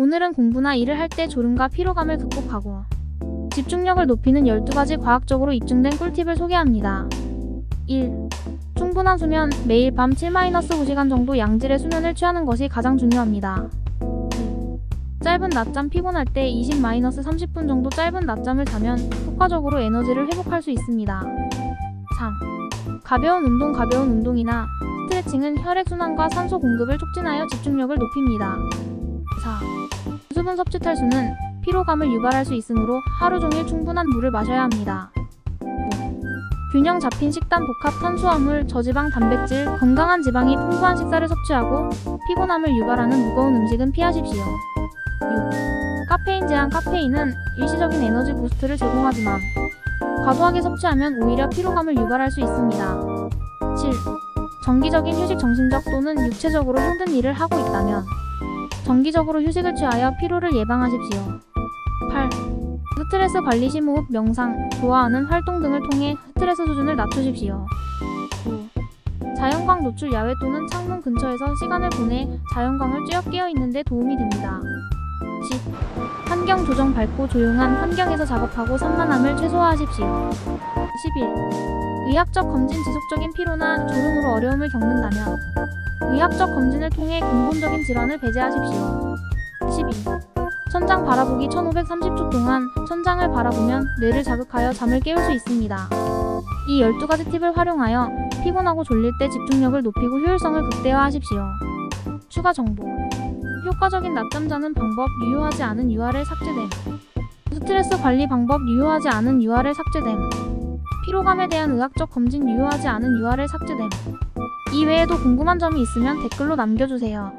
오늘은 공부나 일을 할 때 졸음과 피로감을 극복하고 집중력을 높이는 12가지 과학적으로 입증된 꿀팁을 소개합니다. 1. 충분한 수면, 매일 밤 7-9시간 정도 양질의 수면을 취하는 것이 가장 중요합니다. 2. 짧은 낮잠 피곤할 때 20-30분 정도 짧은 낮잠을 자면 효과적으로 에너지를 회복할 수 있습니다. 3. 가벼운 운동, 가벼운 운동이나 스트레칭은 혈액순환과 산소 공급을 촉진하여 집중력을 높입니다. 4. 수분 섭취 탈수는 피로감을 유발할 수 있으므로 하루 종일 충분한 물을 마셔야 합니다. 5. 균형 잡힌 식단 복합 탄수화물, 저지방, 단백질, 건강한 지방이 풍부한 식사를 섭취하고 피곤함을 유발하는 무거운 음식은 피하십시오. 6. 카페인 제한 카페인은 일시적인 에너지 부스트를 제공하지만 과도하게 섭취하면 오히려 피로감을 유발할 수 있습니다. 7. 정기적인 휴식 정신적 또는 육체적으로 힘든 일을 하고 있다면 정기적으로 휴식을 취하여 피로를 예방하십시오. 8. 스트레스 관리 심호흡, 명상, 좋아하는 활동 등을 통해 스트레스 수준을 낮추십시오. 9. 자연광 노출 야외 또는 창문 근처에서 시간을 보내 자연광을 쬐어 깨어 있는 데 도움이 됩니다. 10. 환경 조정 밝고 조용한 환경에서 작업하고 산만함을 최소화하십시오. 11. 의학적 검진 지속적인 피로나 졸음으로 어려움을 겪는다면 의학적 검진을 통해 근본적인 질환을 배제하십시오. 12. 천장 바라보기 1530초 동안 천장을 바라보면 뇌를 자극하여 잠을 깨울 수 있습니다. 이 12가지 팁을 활용하여 피곤하고 졸릴 때 집중력을 높이고 효율성을 극대화하십시오. 추가 정보 효과적인 낮잠 자는 방법 유효하지 않은 URL 삭제됨 스트레스 관리 방법 유효하지 않은 URL 삭제됨 피로감에 대한 의학적 검진 유효하지 않은 URL 삭제됨 이 외에도 궁금한 점이 있으면 댓글로 남겨주세요.